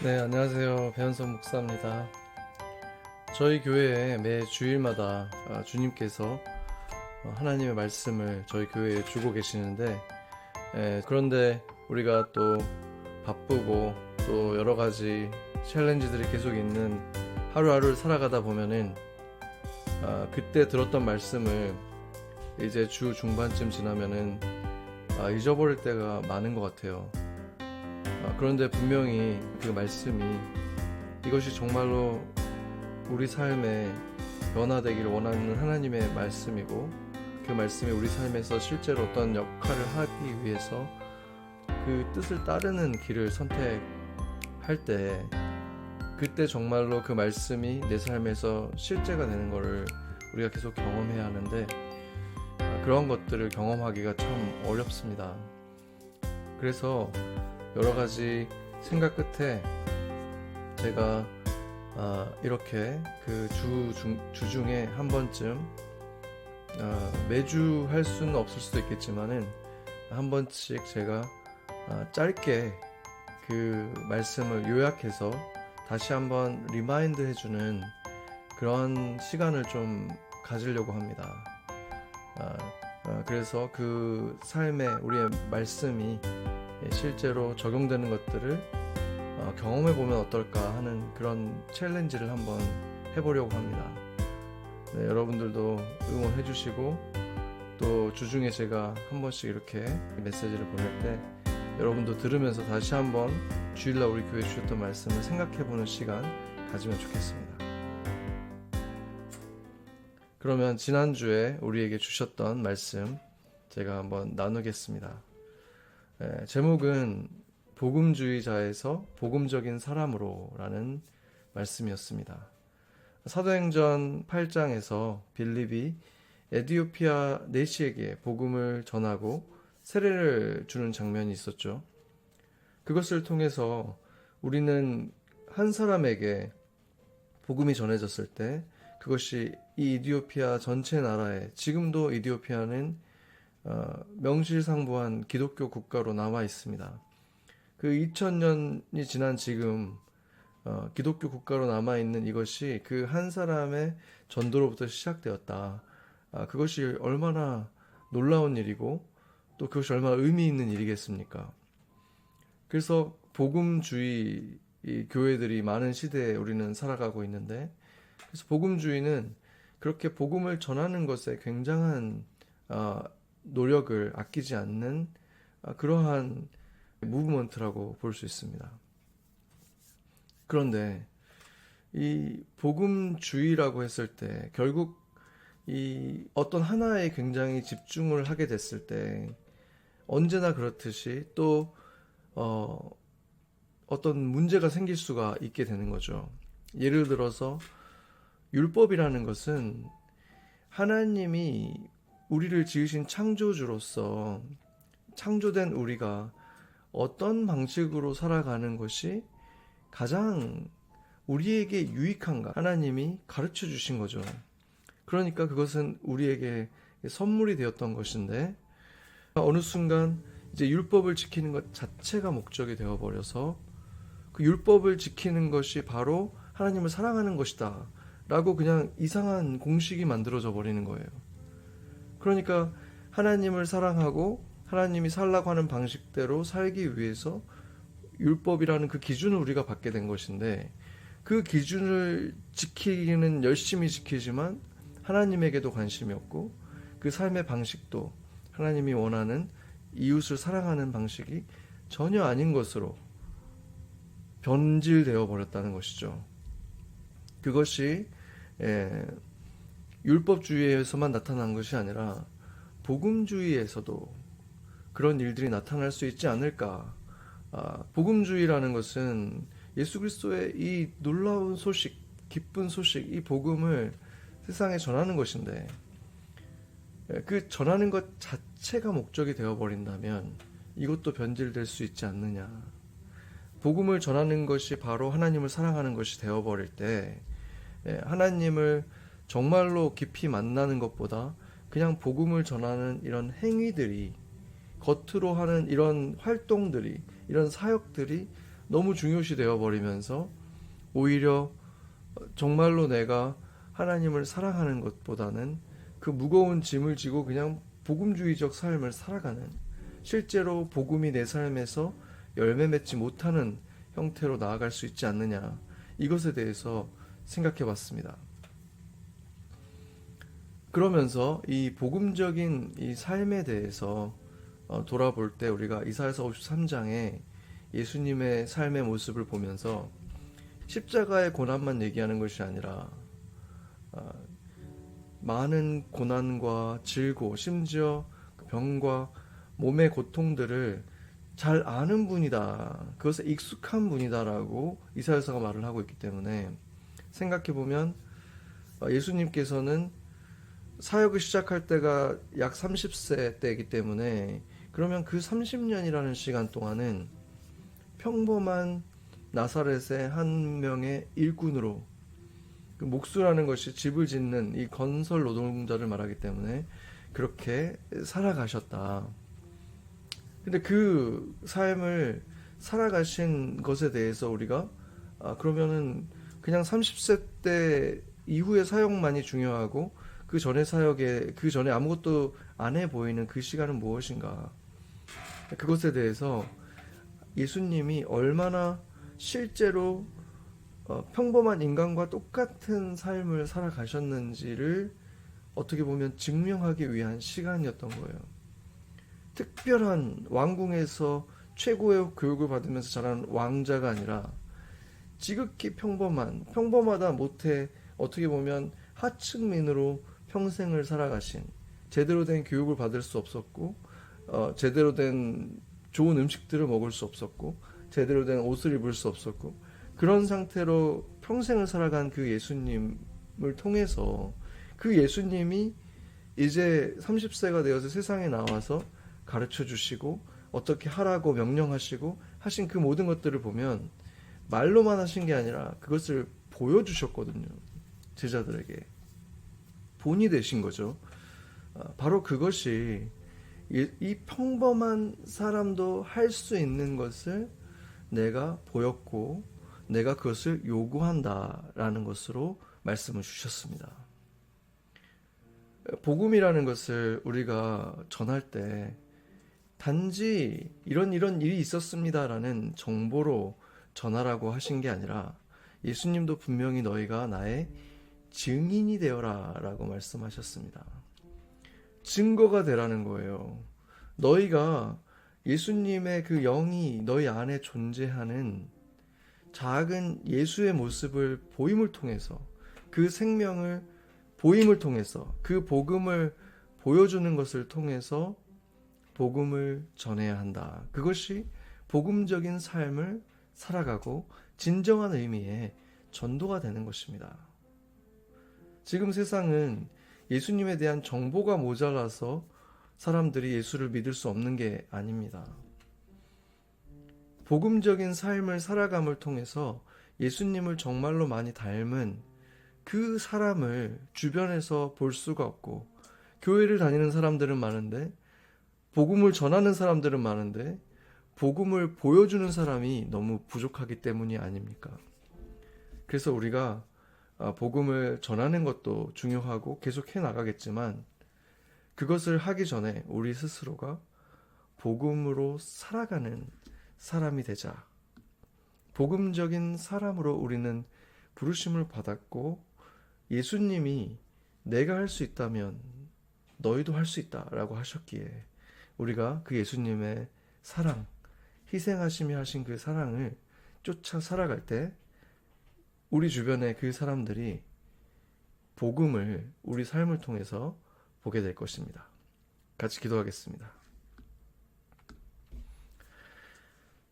네, 안녕하세요. 배현성 목사입니다. 저희 교회에 매 주일마다 아, 주님께서 어, 하나님의 말씀을 저희 교회에 주고 계시는데, 에, 그런데 우리가 또 바쁘고 또 여러 가지 챌린지들이 계속 있는 하루하루를 살아가다 보면은 아, 그때 들었던 말씀을 이제 주 중반쯤 지나면은 아, 잊어버릴 때가 많은 것 같아요. 아, 그런데 분명히 그 말씀이 이것이 정말로 우리 삶에 변화되기를 원하는 하나님의 말씀이고 그 말씀이 우리 삶에서 실제로 어떤 역할을 하기 위해서 그 뜻을 따르는 길을 선택할 때 그때 정말로 그 말씀이 내 삶에서 실제가 되는 것을 우리가 계속 경험해야 하는데 아, 그런 것들을 경험하기가 참 어렵습니다. 그래서 여러 가지 생각 끝에 제가 아, 이렇게 그 주 주중에 한 번쯤 아, 매주 할 수는 없을 수도 있겠지만은 한 번씩 제가 아, 짧게 그 말씀을 요약해서 다시 한번 리마인드 해주는 그런 시간을 좀 가지려고 합니다. 아, 아, 그래서 그 삶에 우리의 말씀이 예, 실제로 적용되는 것들을 어, 경험해 보면 어떨까 하는 그런 챌린지를 한번 해보려고 합니다. 네, 여러분들도 응원해 주시고 또 주중에 제가 한 번씩 이렇게 메시지를 보낼 때 여러분도 들으면서 다시 한번 주일날 우리 교회 주셨던 말씀을 생각해 보는 시간 가지면 좋겠습니다. 그러면 지난주에 우리에게 주셨던 말씀 제가 한번 나누겠습니다. 예, 제목은 복음주의자에서 복음적인 사람으로라는 말씀이었습니다. 사도행전 8장에서 빌립이 에디오피아 내시에게 복음을 전하고 세례를 주는 장면이 있었죠. 그것을 통해서 우리는 한 사람에게 복음이 전해졌을 때 그것이 이 이디오피아 전체 나라에 지금도 이디오피아는 어, 명실상부한 기독교 국가로 남아 있습니다. 그 2000년이 지난 지금 어, 기독교 국가로 남아 있는 이것이 그 한 사람의 전도로부터 시작되었다. 아, 그것이 얼마나 놀라운 일이고 또 그것이 얼마나 의미 있는 일이겠습니까? 그래서 복음주의 이 교회들이 많은 시대에 우리는 살아가고 있는데 그래서 복음주의는 그렇게 복음을 전하는 것에 굉장한 어, 노력을 아끼지 않는 아, 그러한 무브먼트라고 볼 수 있습니다. 그런데 이 복음주의라고 했을 때 결국 이 어떤 하나에 굉장히 집중을 하게 됐을 때 언제나 그렇듯이 또 어, 어떤 문제가 생길 수가 있게 되는 거죠. 예를 들어서 율법이라는 것은 하나님이 우리를 지으신 창조주로서 창조된 우리가 어떤 방식으로 살아가는 것이 가장 우리에게 유익한가 하나님이 가르쳐 주신 거죠. 그러니까 그것은 우리에게 선물이 되었던 것인데 어느 순간 이제 율법을 지키는 것 자체가 목적이 되어 버려서 그 율법을 지키는 것이 바로 하나님을 사랑하는 것이다. 라고 그냥 이상한 공식이 만들어져 버리는 거예요. 그러니까 하나님을 사랑하고 하나님이 살라고 하는 방식대로 살기 위해서 율법이라는 그 기준을 우리가 받게 된 것인데 그 기준을 지키기는 열심히 지키지만 하나님에게도 관심이 없고 그 삶의 방식도 하나님이 원하는 이웃을 사랑하는 방식이 전혀 아닌 것으로 변질되어 버렸다는 것이죠. 그것이 예, 율법주의에서만 나타난 것이 아니라 복음주의에서도 그런 일들이 나타날 수 있지 않을까. 아, 복음주의라는 것은 예수 그리스도의 이 놀라운 소식, 기쁜 소식, 이 복음을 세상에 전하는 것인데 예, 그 전하는 것 자체가 목적이 되어 버린다면 이것도 변질될 수 있지 않느냐. 복음을 전하는 것이 바로 하나님을 사랑하는 것이 되어 버릴 때 예, 하나님을 정말로 깊이 만나는 것보다 그냥 복음을 전하는 이런 행위들이 겉으로 하는 이런 활동들이 이런 사역들이 너무 중요시 되어 버리면서 오히려 정말로 내가 하나님을 사랑하는 것보다는 그 무거운 짐을 지고 그냥 복음주의적 삶을 살아가는 실제로 복음이 내 삶에서 열매 맺지 못하는 형태로 나아갈 수 있지 않느냐 이것에 대해서 생각해 봤습니다. 그러면서 이 복음적인 이 삶에 대해서 어, 돌아볼 때 우리가 이사야서 53장에 예수님의 삶의 모습을 보면서 십자가의 고난만 얘기하는 것이 아니라 어, 많은 고난과 질고 심지어 그 병과 몸의 고통들을 잘 아는 분이다. 그것에 익숙한 분이다라고 이사야서가 말을 하고 있기 때문에 생각해 보면 어, 예수님께서는 사역을 시작할 때가 약 30세 때이기 때문에 그러면 그 30년이라는 시간 동안은 평범한 나사렛의 한 명의 일꾼으로 그 목수라는 것이 집을 짓는 이 건설 노동자를 말하기 때문에 그렇게 살아가셨다. 근데 그 삶을 살아가신 것에 대해서 우리가 아, 그러면은 그냥 30세 때 이후의 사역만이 중요하고 그 전에 사역에 그 전에 아무것도 안 해 보이는 그 시간은 무엇인가? 그것에 대해서 예수님이 얼마나 실제로 어, 평범한 인간과 똑같은 삶을 살아가셨는지를 어떻게 보면 증명하기 위한 시간이었던 거예요. 특별한 왕궁에서 최고의 교육을 받으면서 자란 왕자가 아니라 지극히 평범한 평범하다 못해 어떻게 보면 하층민으로 평생을 살아가신 제대로 된 교육을 받을 수 없었고 어, 제대로 된 좋은 음식들을 먹을 수 없었고 제대로 된 옷을 입을 수 없었고 그런 상태로 평생을 살아간 그 예수님을 통해서 그 예수님이 이제 30세가 되어서 세상에 나와서 가르쳐 주시고 어떻게 하라고 명령하시고 하신 그 모든 것들을 보면 말로만 하신 게 아니라 그것을 보여주셨거든요. 제자들에게. 본이 되신 거죠. 아, 바로 그것이 이, 이 평범한 사람도 할 수 있는 것을 내가 보였고 내가 그것을 요구한다라는 것으로 말씀을 주셨습니다. 복음이라는 것을 우리가 전할 때 단지 이런 이런 일이 있었습니다라는 정보로 전하라고 하신 게 아니라 예수님도 분명히 너희가 나의 증인이 되어라 라고 말씀하셨습니다. 증거가 되라는 거예요. 너희가 예수님의 그 영이 너희 안에 존재하는 작은 예수의 모습을 보임을 통해서 그 생명을 보임을 통해서 그 복음을 보여주는 것을 통해서 복음을 전해야 한다. 그것이 복음적인 삶을 살아가고 진정한 의미의 전도가 되는 것입니다. 지금 세상은 예수님에 대한 정보가 모자라서 사람들이 예수를 믿을 수 없는 게 아닙니다. 복음적인 삶을 살아감을 통해서 예수님을 정말로 많이 닮은 그 사람을 주변에서 볼 수가 없고, 교회를 다니는 사람들은 많은데, 복음을 전하는 사람들은 많은데, 복음을 보여주는 사람이 너무 부족하기 때문이 아닙니까? 그래서 우리가 아, 복음을 전하는 것도 중요하고 계속 해 나가겠지만 그것을 하기 전에 우리 스스로가 복음으로 살아가는 사람이 되자. 복음적인 사람으로 우리는 부르심을 받았고 예수님이 내가 할 수 있다면 너희도 할 수 있다라고 하셨기에 우리가 그 예수님의 사랑, 희생하심이 하신 그 사랑을 쫓아 살아갈 때 우리 주변의 그 사람들이 복음을 우리 삶을 통해서 보게 될 것입니다. 같이 기도하겠습니다.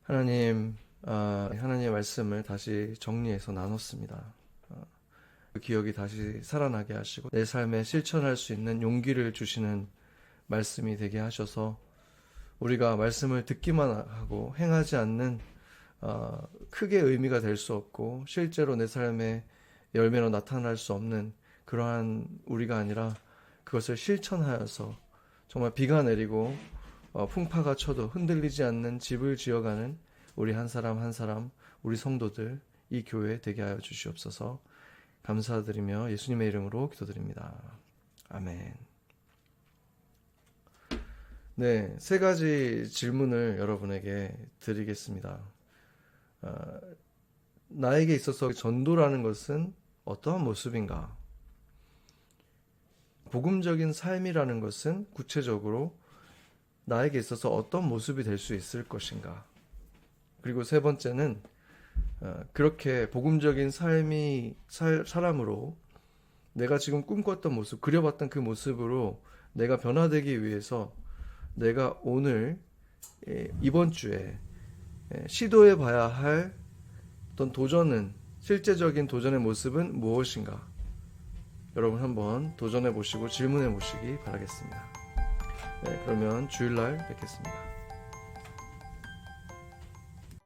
하나님, 아, 하나님의 말씀을 다시 정리해서 나눴습니다. 아, 그 기억이 다시 살아나게 하시고 내 삶에 실천할 수 있는 용기를 주시는 말씀이 되게 하셔서 우리가 말씀을 듣기만 하고 행하지 않는 어, 크게 의미가 될 수 없고 실제로 내 삶에 열매로 나타날 수 없는 그러한 우리가 아니라 그것을 실천하여서 정말 비가 내리고 어, 풍파가 쳐도 흔들리지 않는 집을 지어가는 우리 한 사람 한 사람 우리 성도들 이 교회 되게 하여 주시옵소서. 감사드리며 예수님의 이름으로 기도드립니다. 아멘. 네, 세 가지 질문을 여러분에게 드리겠습니다. 아, 나에게 있어서 전도라는 것은 어떠한 모습인가? 복음적인 삶이라는 것은 구체적으로 나에게 있어서 어떤 모습이 될 수 있을 것인가? 그리고 세 번째는 어, 그렇게 복음적인 삶이 살, 사람으로 내가 지금 꿈꿨던 모습, 그려봤던 그 모습으로 내가 변화되기 위해서 내가 오늘 예, 이번 주에 예, 시도해 봐야 할 어떤 도전은 실제적인 도전의 모습은 무엇인가? 여러분 한번 도전해 보시고 질문해 보시기 바라겠습니다. 네, 그러면 주일날 뵙겠습니다.